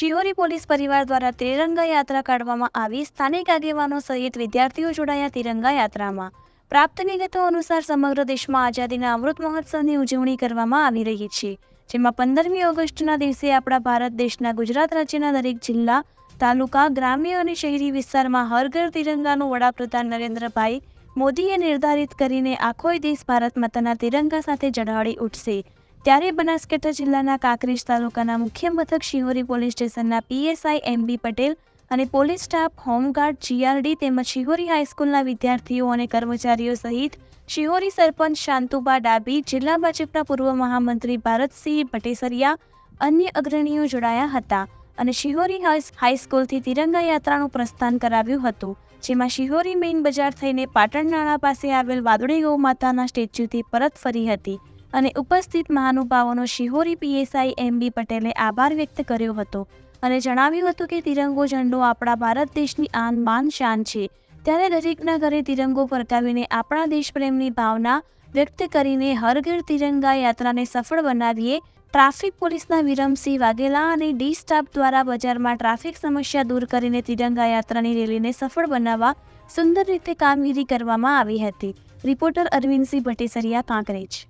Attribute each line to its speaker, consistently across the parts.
Speaker 1: Shihori police પરિવાર દ્વારા ત્રિરંગા યાત્રા કાઢવામાં આવી. સ્થાનિક આગેવાનો સહિત વિદ્યાર્થીઓ જોડાયા તિરંગા યાત્રામાં. પ્રાપ્ત વિગતો અનુસાર સમગ્ર દેશમાં આઝાદીના અમૃત મહોત્સવની ઉજવણી કરવામાં આવી રહી છે, જેમાં પંદરમી ઓગસ્ટના દિવસે આપણા ભારત દેશના ગુજરાત રાજ્યના દરેક જિલ્લા, તાલુકા, ગ્રામ્ય અને શહેરી વિસ્તારમાં હર ઘર તિરંગાનું વડાપ્રધાન નરેન્દ્રભાઈ મોદીએ નિર્ધારિત કરીને આખો દેશ ભારત માતાના તિરંગા સાથે જડાળી ઉઠશે. ત્યારે બનાસકાંઠા જિલ્લાના કાંકરેજ તાલુકાના મુખ્ય મથક શિહોરી પોલીસ સ્ટેશનના પીએસઆઈ એમ બી પટેલ અને પોલીસ સ્ટાફ, હોમગાર્ડ, જીઆરડી તેમજ શિહોરી હાઈસ્કૂલના વિદ્યાર્થીઓ અને કર્મચારીઓ સહિત શિહોરી સરપંચ શાંતુબા ડાબી જિલ્લા ભાજપના પૂર્વ મહામંત્રી ભારતસિંહ ભટેસરિયા, અન્ય અગ્રણીઓ જોડાયા હતા અને શિહોરી હાઈસ- હાઈસ્કૂલથી તિરંગા યાત્રાનું પ્રસ્થાન કરાવ્યું હતું, જેમાં શિહોરી મેઇન બજાર થઈને પાટણ નાળા પાસે આવેલ વાદળી ગૌ માતાના સ્ટેચ્યુથી પરત ફરી હતી. અને ઉપસ્થિત મહાનુભાવોનો શિહોરી પીએસઆઈ એમ બી પટેલે આભાર વ્યક્ત કર્યો હતો અને જણાવ્યું હતું કે તિરંગો ઝંડો આપણા ભારત દેશની આન માન શાન છે. ત્યારે દરેકના ઘરે તિરંગો ફરકાવીને આપણા દેશપ્રેમની ભાવના વ્યક્ત કરીને હર ઘર તિરંગા યાત્રાને સફળ બનાવીએ, ટ્રાફિક પોલીસના વિરમસિંહ વાઘેલા અને ડી સ્ટાફ દ્વારા બજારમાં ટ્રાફિક સમસ્યા દૂર કરીને તિરંગા યાત્રાની રેલીને સફળ બનાવવા સુંદર રીતે કામગીરી કરવામાં આવી હતી. રિપોર્ટર અરવિંદસિંહ ભટ્ટેસરિયા, કાંકરેજ.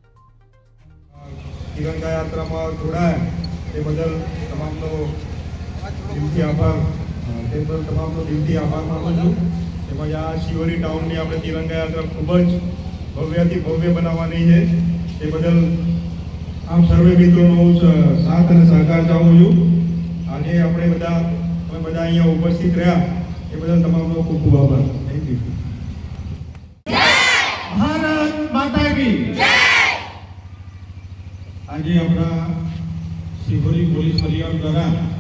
Speaker 2: તિરંગા યાત્રામાં જોડાયા તે બદલ તમામનો દિલથી આભાર. તે બદલ તમામનો દિલથી આભાર માનું છું. તેમજ આ શિવરી ટાઉનની આપણે તિરંગા યાત્રા ખૂબ જ ભવ્યથી ભવ્ય બનાવવાની છે. તે બદલ આમ સર્વે મિત્રોનો હું સાથ અને સહકાર ચાહું છું. આજે આપણે બધા અમે બધા અહીંયા ઉપસ્થિત રહ્યા. એ બદલ તમામનો ખૂબ ખૂબ આભાર. થેન્ક યુ
Speaker 3: ભારત માતા કી.
Speaker 2: આજે આપણા શિવરી પોલીસ પરિવાર દ્વારા